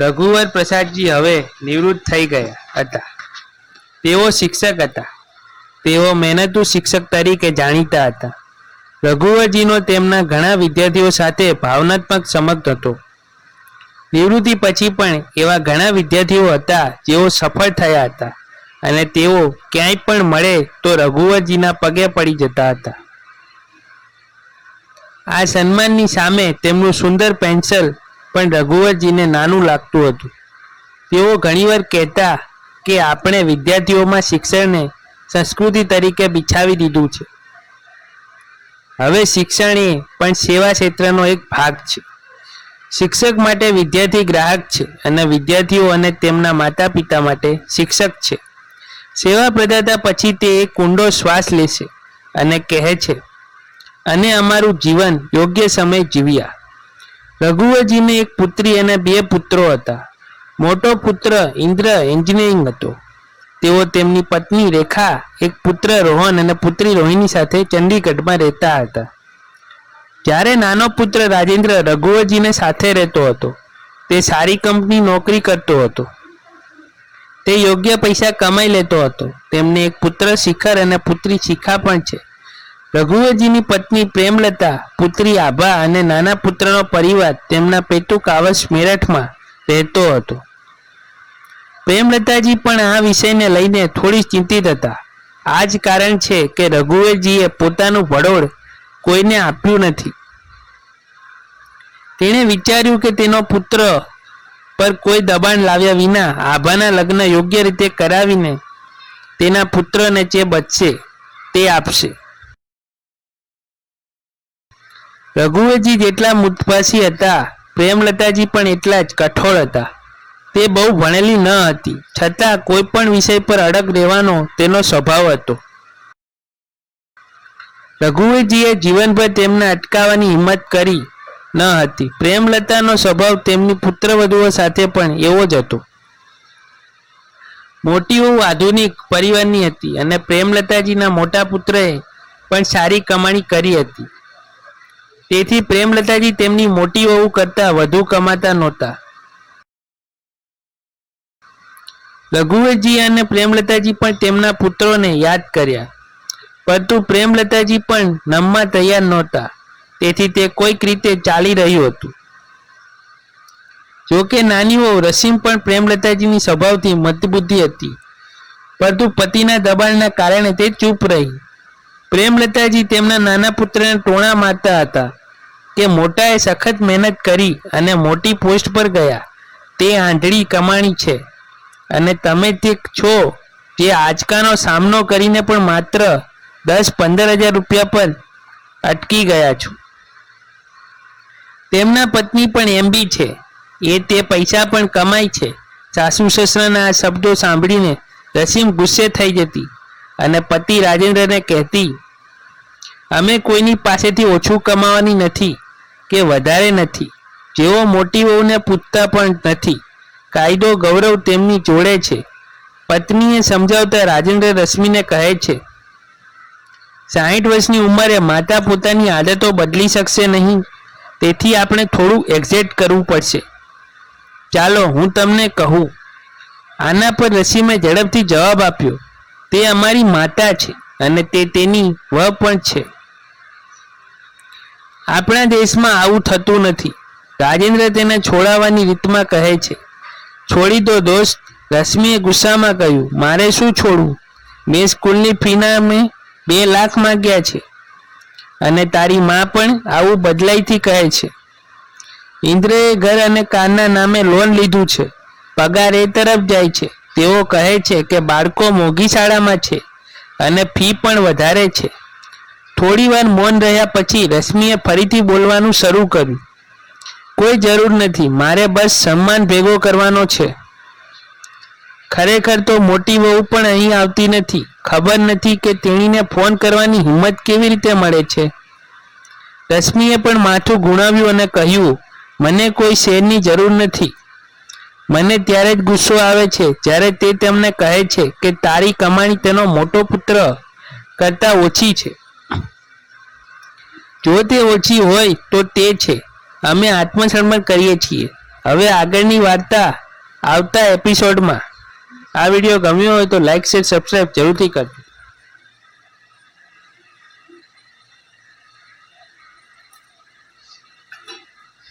રઘુવર પ્રસાદજી હવે નિવૃત્ત થઈ ગયા હતા. તેઓ શિક્ષક હતા. તેઓ મહેનતુ શિક્ષક તરીકે જાણીતા હતા. રઘુવરજીનો તેમના ઘણા વિદ્યાર્થીઓ સાથે ભાવનાત્મક સંબંધ હતો. નિવૃત્તિ પછી પણ એવા ઘણા વિદ્યાર્થીઓ હતા જેઓ સફળ થયા હતા અને તેઓ ક્યાંય પણ મળે તો રઘુવરજીના પગે પડી જતા હતા. આ સન્માનની સામે તેમનું સુંદર પેન્સિલ પણ રઘુવરજીને નાનું લાગતું હતું. તેઓ ઘણીવાર કહેતા કે આપણે વિદ્યાર્થીઓમાં શિક્ષણને સંસ્કૃતિ તરીકે બિછાવી દીધું છે. હવે શિક્ષણ એ પણ સેવા ક્ષેત્રનો એક ભાગ છે. શિક્ષક માટે વિદ્યાર્થી ગ્રાહક છે અને વિદ્યાર્થીઓ અને તેમના માતા પિતા માટે શિક્ષક છે. સેવા પ્રદાતા પછી તે એક ઊંડો શ્વાસ લેશે અને કહે છે, અને અમારું જીવન યોગ્ય સમય જીવ્યા. રઘુવરજીને એક પુત્રી અને બે પુત્રો હતા. મોટો પુત્ર ઇન્દ્ર એન્જિનિયરિંગ હતો. તેઓ તેમની પત્ની રેખા, એક પુત્ર રોહન અને પુત્રી રોહિણી સાથે ચંદીગઢમાં રહેતા હતા. જ્યારે નાનો પુત્ર રાજેન્દ્ર રઘુવરજીને સાથે રહેતો હતો, તે સારી કંપની નોકરી કરતો હતો. તે યોગ્ય પૈસા કમાઈ લેતો હતો. તેમને એક પુત્ર શિખર અને પુત્રી શિખા પણ છે. રઘુવરજીની પત્ની પ્રેમલતા, પુત્રી આભા અને નાના પુત્રનો પરિવાર તેમના પેટુ કાવસ મેરઠમાં રહેતો હતો. પ્રેમલતાજી પણ આ વિષયને લઈને થોડી ચિંતિત હતા. આ જ કારણ છે કે રઘુવીરજીએ પોતાનું ભડોળ કોઈને આપ્યું નથી. તેણે વિચાર્યું કે તેનો પુત્ર પર કોઈ દબાણ લાવ્યા વિના આભાના લગ્ન યોગ્ય રીતે કરાવીને તેના પુત્રને જે બચશે તે આપશે. રઘુવીરજી જેટલા મુદભાસી હતા, પ્રેમલતાજી પણ એટલા જ કઠોળ હતા. તે બહુ ભણેલી ન હતી. છતાં કોઈ પણ વિષય પર અડગ રહેવાનો તેનો સ્વભાવ હતો. રઘુવીરજીએ જીવનભર તેમને અટકાવવાની હિંમત કરી ન હતી. પ્રેમલતાનો સ્વભાવ તેમની પુત્રવધુઓ સાથે પણ એવો જ હતો. મોટી વહુ આધુનિક પરિવારની હતી અને પ્રેમલતાજીના મોટા પુત્રએ પણ સારી કમાણી કરી હતી. તેથી પ્રેમલતાજી તેમની મોટી વહુ કરતાં વધુ કમાતા નહોતા. રઘુવીરજી અને પ્રેમલતાજી પણ તેમના પુત્રોને યાદ કર્યા. પરંતુ પ્રેમલતાજી પણ નમવા તૈયાર નહોતા. તેથી તે કોઈક રીતે ચાલી રહ્યું હતું. જોકે નાની વહુ રસીમ પણ પ્રેમલતાજીની સ્વભાવથી મતબુદ્ધિ હતી. પરંતુ પતિના દબાણના કારણે તે ચૂપ રહી. પ્રેમલતાજી તેમના નાના પુત્રને ટોણા મારતા હતા. કે મોટાએ સખત મહેનત કરી અને મોટી પોસ્ટ પર ગયા. તે આંધળી કમાણી છે. અને તમે તે છો, જે આંચકાનો સામનો કરીને પણ માત્ર દસ પંદર હજાર રૂપિયા પર અટકી ગયા છો. તેમના પત્ની પણ એમ બી છે. એ તે પૈસા પણ કમાય છે. સાસુ સસરાના આ શબ્દો સાંભળીને રસીમ ગુસ્સે થઈ જતી અને પતિ રાજેન્દ્રને કહેતી અમે કોઈની પાસેથી ઓછું કમાવાની નથી કે વધારે નથી. જેઓ મોટી વહુને પૂછતા પણ નથી. કાયદો ગૌરવ તેમની જોડે છે. પત્નીએ સમજાવતા રાજેન્દ્ર રશ્મિને કહે છે, સાહીઠ વર્ષની ઉંમરે માતા પોતાની આદતો બદલી શકશે નહીં. તેથી આપણે થોડું એક્ઝેટ કરવું પડશે. ચાલો હું તમને કહું. આના પર રસીમે ઝડપથી જવાબ આપ્યો, તે અમારી માતા છે અને તે તેની વહ પણ છે. આપણા દેશમાં આવું થતું નથી. રાજેન્દ્ર તેને છોડાવવાની રીતમાં કહે છે. છોડી દો દોસ્ત, રશ્મિએ ગુસ્સામાં કહ્યું, મારે શું છોડવું? મેં સ્કૂલની ફીના મેં બે લાખ માગ્યા છે. અને તારી માં પણ આવું બદલાઈથી કહે છે. ઇન્દ્રએ ઘર અને કારના નામે લોન લીધું છે. પગાર એ તરફ જાય છે. તેઓ કહે છે કે બાળકો મોઘી શાળામાં છે અને ફી પણ વધારે છે. થોડી વાર મૌન રહ્યા પછી રશ્મિએ ફરીથી બોલવાનું શરૂ કર્યું. કોઈ જરૂર નથી, મારે બસ સન્માન ભેગો કરવાનો છે. ખરેખર તો મોટી વહુ પણ અહીં આવતી નથી. ખબર નથી કે તેણીને ફોન કરવાની હિંમત કેવી રીતે મળે છે. રશ્મિએ પણ માથું ગુણાવ્યું અને કહ્યું, મને કોઈ શેરની જરૂર નથી. મને ત્યારે જ ગુસ્સો આવે છે જ્યારે તે તેમને કહે છે કે તારી કમાણી તેનો મોટો પુત્ર કરતાં ઓછી છે. જો તે ઓછી હોય તો તે છે. અમે આત્મસન્માન કરીએ છીએ. હવે આગળની વાર્તા આવતા એપિસોડમાં આ વીડિયો ગમ્યો હોય તો લાઈક શેર સબસ્ક્રાઈબ જરૂરથી કરજો.